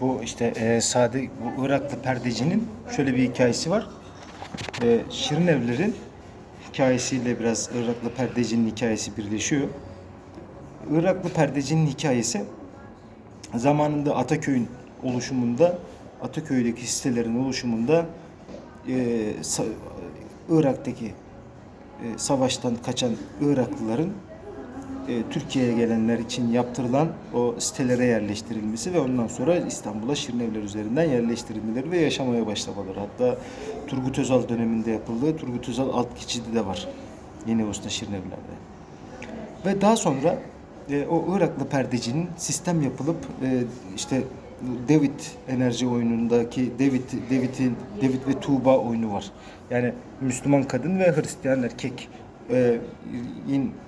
Bu işte e, Sade, bu Iraklı perdecinin şöyle bir hikayesi var. E, Şirin Evler'in hikayesiyle biraz Iraklı perdecinin hikayesi birleşiyor. Iraklı perdecinin hikayesi zamanında Ataköy'ün oluşumunda, Ataköy'deki sitelerin oluşumunda e, Irak'taki e, savaştan kaçan Iraklıların e, Türkiye'ye gelenler için yaptırılan o sitelere yerleştirilmesi ve ondan sonra İstanbul'a Şirinevler üzerinden yerleştirilmeleri ve yaşamaya başlamaları. Hatta Turgut Özal döneminde yapıldığı Turgut Özal alt geçidi de var Yeni Usta Şirinevler'de. Ve daha sonra e, o Iraklı perdecinin sistem yapılıp e, işte David enerji oyunundaki David David'in David ve Tuğba oyunu var. Yani Müslüman kadın ve Hristiyan erkek e,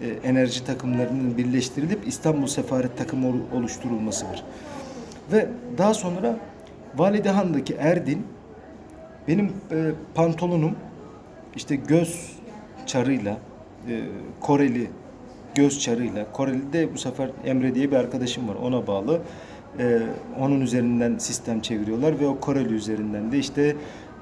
e, enerji takımlarının birleştirilip İstanbul Sefaret takımı ol- oluşturulması var. Ve daha sonra Validehan'daki Erdin benim e, pantolonum işte göz çarıyla e, Koreli göz çarıyla Koreli de bu sefer Emre diye bir arkadaşım var ona bağlı. E, onun üzerinden sistem çeviriyorlar ve o Koreli üzerinden de işte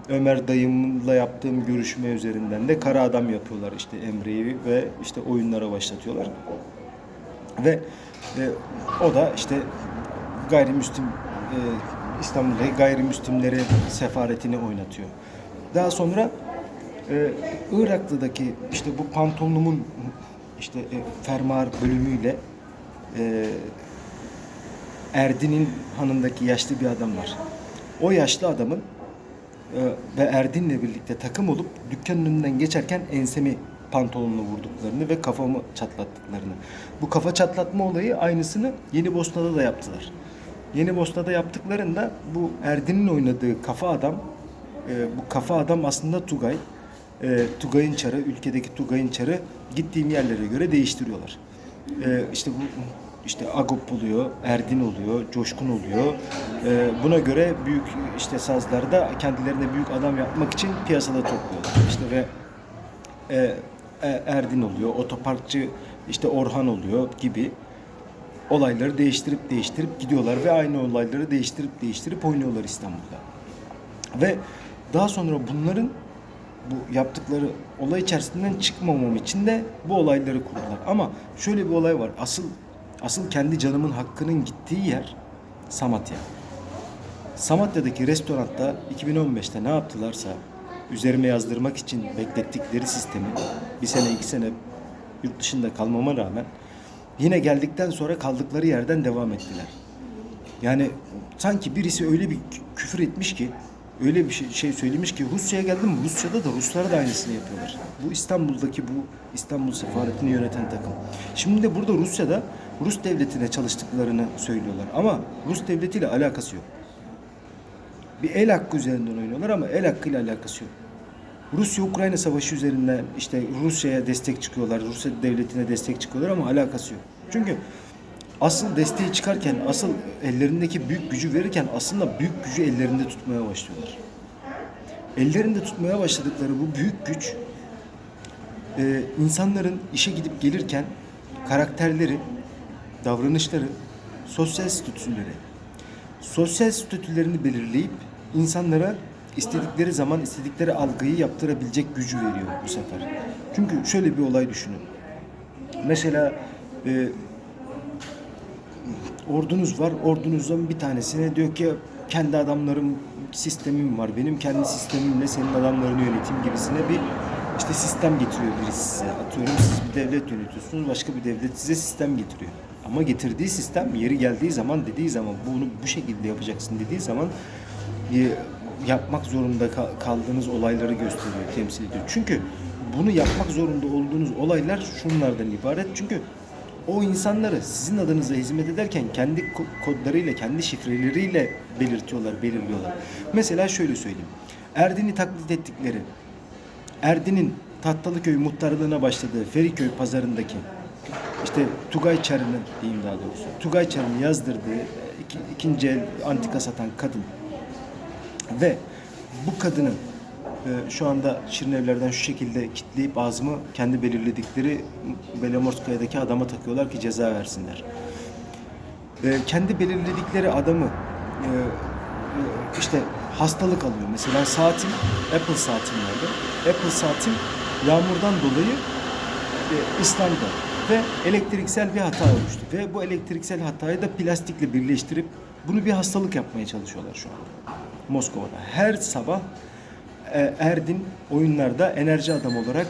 Ömer dayımla yaptığım görüşme üzerinden de kara adam yapıyorlar işte Emre'yi ve işte oyunlara başlatıyorlar. Ve e, o da işte gayrimüslim e, İstanbul'da gayrimüslimlerin sefaretini oynatıyor. Daha sonra e, Iraklı'daki işte bu pantolonumun işte e, fermuar bölümüyle e, Erdin'in hanındaki yaşlı bir adam var. O yaşlı adamın ve Erdin'le birlikte takım olup dükkanın önünden geçerken ensemi pantolonla vurduklarını ve kafamı çatlattıklarını. Bu kafa çatlatma olayı aynısını Yeni Bosna'da da yaptılar. Yeni Bosna'da yaptıklarında bu Erdin'in oynadığı kafa adam, e, bu kafa adam aslında Tugay. E, Tugay'ın çarı, ülkedeki Tugay'ın çarı gittiğim yerlere göre değiştiriyorlar. E, işte bu işte Agop oluyor, Erdin oluyor, Coşkun oluyor. E, buna göre büyük işte sazlarda kendilerine büyük adam yapmak için piyasada topluyorlar. İşte ve e, e, Erdin oluyor, otoparkçı işte Orhan oluyor gibi olayları değiştirip değiştirip gidiyorlar ve aynı olayları değiştirip değiştirip oynuyorlar İstanbul'da. Ve daha sonra bunların bu yaptıkları olay içerisinden çıkmamam için de bu olayları kurdular. Ama şöyle bir olay var. Asıl asıl kendi canımın hakkının gittiği yer Samatya. Samatya'daki restoranda 2015'te ne yaptılarsa üzerime yazdırmak için beklettikleri sistemi bir sene iki sene yurt dışında kalmama rağmen yine geldikten sonra kaldıkları yerden devam ettiler. Yani sanki birisi öyle bir kü- küfür etmiş ki öyle bir şey, şey söylemiş ki Rusya'ya geldim Rusya'da da Ruslara da aynısını yapıyorlar. Bu İstanbul'daki bu İstanbul sefaretini yöneten takım. Şimdi de burada Rusya'da Rus devletine çalıştıklarını söylüyorlar ama Rus devletiyle alakası yok. Bir el hakkı üzerinden oynuyorlar ama el hakkıyla alakası yok. Rusya-Ukrayna savaşı üzerinden işte Rusya'ya destek çıkıyorlar, Rusya devletine destek çıkıyorlar ama alakası yok. Çünkü asıl desteği çıkarken, asıl ellerindeki büyük gücü verirken aslında büyük gücü ellerinde tutmaya başlıyorlar. Ellerinde tutmaya başladıkları bu büyük güç e, insanların işe gidip gelirken karakterleri, davranışları, sosyal statüleri, sosyal statülerini belirleyip insanlara istedikleri zaman istedikleri algıyı yaptırabilecek gücü veriyor bu sefer. Çünkü şöyle bir olay düşünün. Mesela e, ordunuz var. Ordunuzdan bir tanesine diyor ki kendi adamlarım sistemim var. Benim kendi sistemimle senin adamlarını yöneteyim gibisine bir işte sistem getiriyor birisi size. Atıyorum siz bir devlet yönetiyorsunuz. Başka bir devlet size sistem getiriyor. Ama getirdiği sistem yeri geldiği zaman dediği zaman bunu bu şekilde yapacaksın dediği zaman e, yapmak zorunda kal- kaldığınız olayları gösteriyor, temsil ediyor. Çünkü bunu yapmak zorunda olduğunuz olaylar şunlardan ibaret. Çünkü o insanları sizin adınıza hizmet ederken kendi ko- kodlarıyla, kendi şifreleriyle belirtiyorlar, belirliyorlar. Mesela şöyle söyleyeyim. Erdin'i taklit ettikleri, Erdin'in Tahtalıköy muhtarlığına başladığı Feriköy pazarındaki işte Tugay Çarı'nın diyeyim daha doğrusu. Tugay Çarı'nın yazdırdığı iki, ikinci el antika satan kadın ve bu kadının şu anda Şirinevler'den şu şekilde kitleyip ağzımı kendi belirledikleri Belemorskaya'daki adama takıyorlar ki ceza versinler. E, kendi belirledikleri adamı e, e, işte hastalık alıyor. Mesela saatim Apple saatim vardı. Apple saatim yağmurdan dolayı e, ıslandı ve elektriksel bir hata oluştu ve bu elektriksel hatayı da plastikle birleştirip bunu bir hastalık yapmaya çalışıyorlar şu anda Moskova'da. Her sabah Erdin oyunlarda enerji adam olarak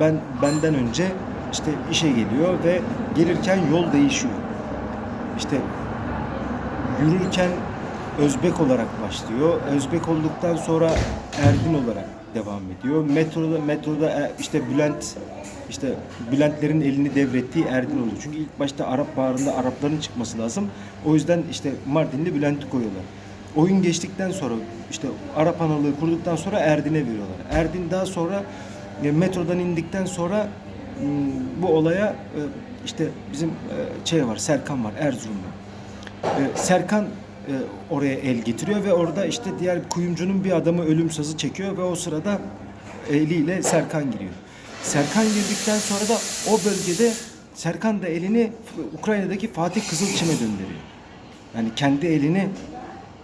ben benden önce işte işe geliyor ve gelirken yol değişiyor. İşte yürürken Özbek olarak başlıyor. Özbek olduktan sonra Erdin olarak devam ediyor. Metroda metroda e, işte Bülent işte Bülentlerin elini devrettiği Erdin oluyor. Çünkü ilk başta Arap Baharı'nda Arapların çıkması lazım. O yüzden işte Mardinli Bülent'i koyuyorlar. Oyun geçtikten sonra işte Arap analığı kurduktan sonra Erdin'e veriyorlar. Erdin daha sonra e, metrodan indikten sonra m, bu olaya e, işte bizim e, şey var Serkan var Erzurum'da. E, Serkan oraya el getiriyor ve orada işte diğer kuyumcunun bir adamı ölüm sazı çekiyor ve o sırada eliyle Serkan giriyor. Serkan girdikten sonra da o bölgede Serkan da elini Ukrayna'daki Fatih Kızılçim'e döndürüyor. Yani kendi elini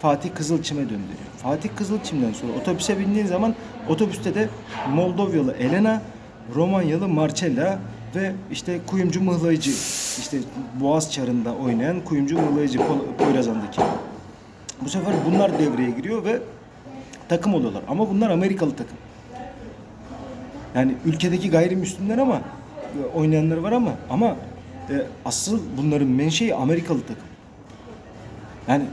Fatih Kızılçim'e döndürüyor. Fatih Kızılçim'den sonra otobüse bindiğin zaman otobüste de Moldovyalı Elena, Romanyalı Marcella ve işte kuyumcu mıhlayıcı işte Boğaz Çarı'nda oynayan kuyumcu mıhlayıcı Pol- Poyrazan'daki. Bu sefer bunlar devreye giriyor ve takım oluyorlar. Ama bunlar Amerikalı takım. Yani ülkedeki gayrimüslimler ama oynayanlar var ama ama e, asıl bunların menşei Amerikalı takım. Yani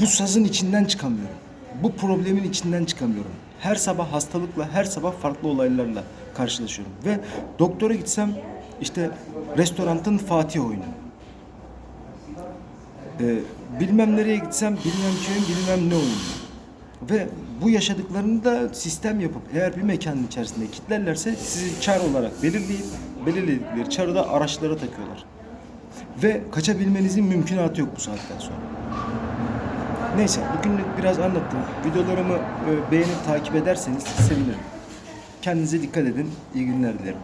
bu sazın içinden çıkamıyorum. Bu problemin içinden çıkamıyorum. Her sabah hastalıkla, her sabah farklı olaylarla karşılaşıyorum. Ve doktora gitsem işte restorantın Fatih oyunu. Ee, bilmem nereye gitsem bilmem köyün bilmem ne oyunu. Ve bu yaşadıklarını da sistem yapıp eğer bir mekanın içerisinde kitlerlerse sizi çar olarak belirleyip belirledikleri çarı da araçlara takıyorlar. Ve kaçabilmenizin mümkünatı yok bu saatten sonra. Neyse bugünlük biraz anlattım. Videolarımı e, beğenip takip ederseniz sevinirim. Kendinize dikkat edin. İyi günler dilerim.